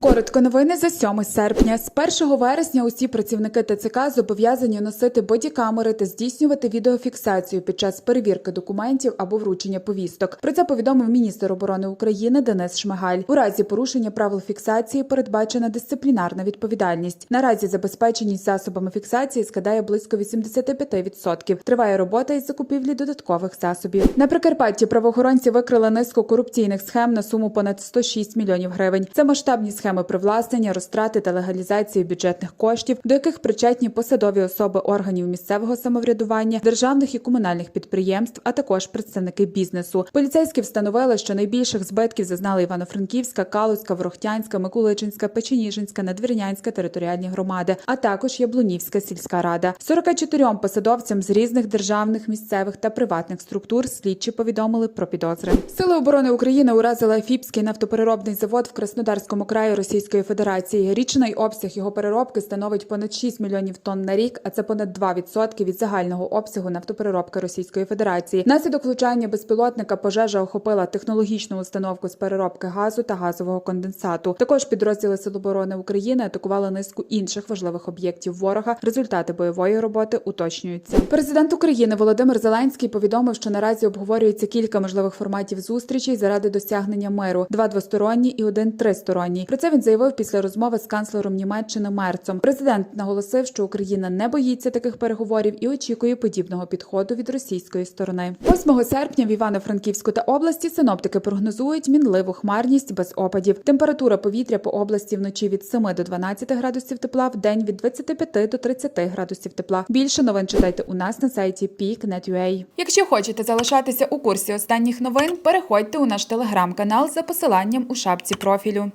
Коротко новини за 7 серпня. З 1 вересня усі працівники ТЦК зобов'язані носити бодікамери та здійснювати відеофіксацію під час перевірки документів або вручення повісток. Про це повідомив міністр оборони України Денис Шмигаль. У разі порушення правил фіксації передбачена дисциплінарна відповідальність. Наразі забезпеченість засобами фіксації складає близько 85%. Триває робота із закупівлі додаткових засобів. На Прикарпатті правоохоронці викрили низку корупційних схем на суму понад 106 мільйонів гривень. Це масштабні схеми привласнення, розтрати та легалізації бюджетних коштів, до яких причетні посадові особи органів місцевого самоврядування, державних і комунальних підприємств, а також представники бізнесу. Поліцейські встановили, що найбільших збитків зазнали Івано-Франківська, Калузька, Ворохтянська, Миколичинська, Печеніжинська, Надвірнянська територіальні громади, а також Яблунівська сільська рада. 44 посадовцям з різних державних, місцевих та приватних структур слідчі повідомили про підозри. Сили оборони України уразили Афіпський нафтопереробний завод в Краснодарському краї Російської Федерації. Річний обсяг його переробки становить понад 6 мільйонів тонн на рік, а це понад 2% від загального обсягу нафтопереробки Російської Федерації. Наслідок влучання безпілотника пожежа охопила технологічну установку з переробки газу та газового конденсату. Також підрозділи Сил оборони України атакували низку інших важливих об'єктів ворога. Результати бойової роботи уточнюються. Президент України Володимир Зеленський повідомив, що наразі обговорюється кілька можливих форматів зустрічей заради досягнення миру: два двосторонні і один тристоронній. Про він заявив після розмови з канцлером Німеччини Мерцом. Президент наголосив, що Україна не боїться таких переговорів і очікує подібного підходу від російської сторони. 8 серпня в Івано-Франківську та області синоптики прогнозують мінливу хмарність без опадів. Температура повітря по області вночі від 7 до 12 градусів тепла, в день від 25 до 30 градусів тепла. Більше новин читайте у нас на сайті peak.net.ua. Якщо хочете залишатися у курсі останніх новин, переходьте у наш телеграм-канал за посиланням у шапці профілю.